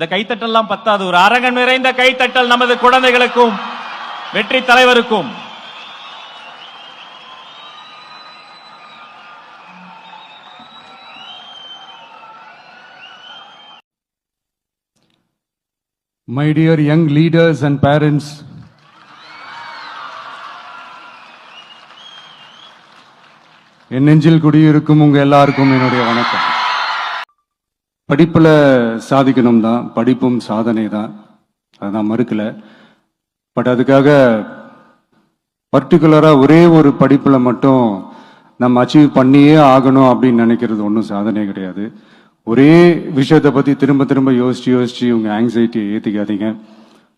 இந்த கைத்தட்டல்லாம் பத்தாது. ஒரு அரங்கன் நிறைந்த கைத்தட்டல் நமது குழந்தைகளுக்கும் வெற்றி தலைவருக்கும். My dear young leaders and parents, என் நெஞ்சில் குடியிருக்கும் உங்க எல்லாருக்கும் என்னுடைய வணக்கம். படிப்பில் சாதிக்கணும் தான் படிப்பும் சாதனை தான் அதை நான் மறுக்கலை. பட் அதுக்காக பர்டிகுலராக ஒரே ஒரு படிப்பில் மட்டும் நம்ம அச்சீவ் பண்ணியே ஆகணும் அப்படின்னு நினைக்கிறது ஒன்றும் சாதனை கிடையாது. ஒரே விஷயத்தை பற்றி திரும்ப திரும்ப யோசித்து யோசித்து உங்கள் ஆங்ஸைட்டியை ஏற்றிக்காதீங்க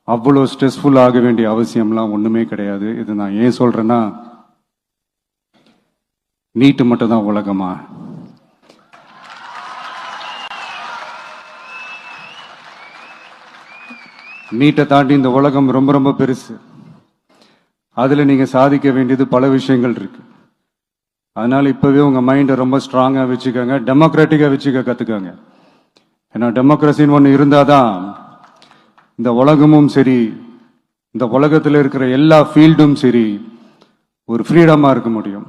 அவ்வளோ ஸ்ட்ரெஸ்ஃபுல் ஆக வேண்டிய அவசியம்லாம் ஒன்றுமே கிடையாது. இது நான் ஏன் சொல்கிறேன்னா நீட்டு மட்டும் தான் உலகமாக நீட்டை தாண்டி இந்த உலகம் ரொம்ப ரொம்ப பெருசு. அதுல நீங்க சாதிக்க வேண்டியது பல விஷயங்கள் இருக்கு. அதனால இப்பவே உங்க மைண்டை ரொம்ப ஸ்ட்ராங்கா வச்சுக்கோங்க. டெமோக்ராட்டிக்காக வச்சுக்க கற்றுக்கோங்க ஏன்னா டெமோக்ரஸின்னு ஒன்று இருந்தாதான் இந்த உலகமும் சரி இந்த உலகத்தில் இருக்கிற எல்லா ஃபீல்டும் சரி ஒரு ஃப்ரீடமாக இருக்க முடியும்.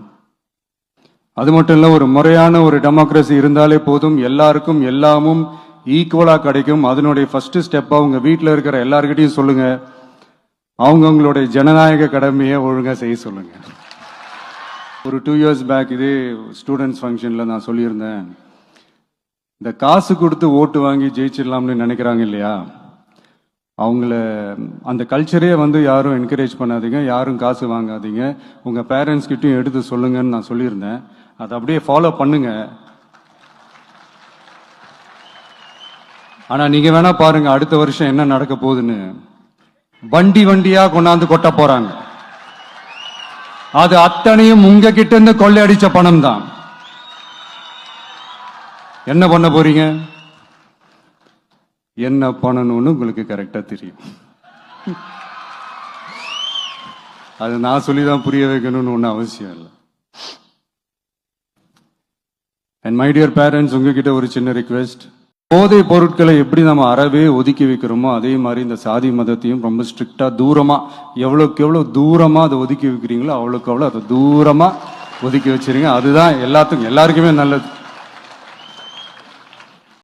அது மட்டும் இல்ல ஒரு முறையான ஒரு டெமோக்ரஸி இருந்தாலே போதும். எல்லாருக்கும் எல்லாமும் ஈக்குவலாக கிடைக்கும். அதனுடைய ஃபஸ்ட்டு ஸ்டெப்பாக அவங்க வீட்டில் இருக்கிற எல்லாருக்கிட்டையும் சொல்லுங்க. அவங்கவுங்களுடைய ஜனநாயக கடமையை ஒழுங்காக செய்ய சொல்லுங்க. ஒரு டூ இயர்ஸ் பேக் இதே ஸ்டூடெண்ட்ஸ் ஃபங்க்ஷனில் நான் சொல்லியிருந்தேன். இந்த காசு கொடுத்து ஓட்டு வாங்கி ஜெயிச்சிடலாம்னு நினைக்கிறாங்க இல்லையா? அவங்கள அந்த கல்ச்சரே வந்து யாரும் என்கரேஜ் பண்ணாதீங்க. யாரும் காசு வாங்காதீங்க. உங்கள் பேரண்ட்ஸ்கிட்டையும் எடுத்து சொல்லுங்கன்னு நான் சொல்லியிருந்தேன். அதை அப்படியே ஃபாலோ பண்ணுங்கள் ஆனா நீங்க வேணா பாருங்க அடுத்த வருஷம் என்ன நடக்க போகுதுன்னு. வண்டி வண்டியா கொண்டாந்து கொட்ட போறாங்க. அது அத்தனையும் உங்க கிட்ட இருந்து கொள்ளையடிச்ச பணம் தான் என்ன பண்ண போறீங்க? என்ன பண்ணணும்னு உங்களுக்கு கரெக்டா தெரியும். அது நான் சொல்லி தான் புரிய வைக்கணும்னு ஒன்றும் அவசியம் இல்லை. அண்ட் மை டியர் பேரண்ட்ஸ் உங்ககிட்ட ஒரு சின்ன ரிக்வெஸ்ட் போதை பொருட்களை எப்படி நம்ம அறவே ஒதுக்கி வைக்கிறோமோ அதே மாதிரி இந்த சாதி மதத்தையும் ரொம்ப ஸ்ட்ரிக்டாக தூரமாக எவ்வளோக்கு எவ்வளோ தூரமாக அதை ஒதுக்கி வைக்கிறீங்களோ அவ்வளோக்கு அவ்வளோ அதை தூரமாக ஒதுக்கி வச்சுருங்க. அதுதான் எல்லாத்துக்கும் எல்லாருக்குமே நல்லது.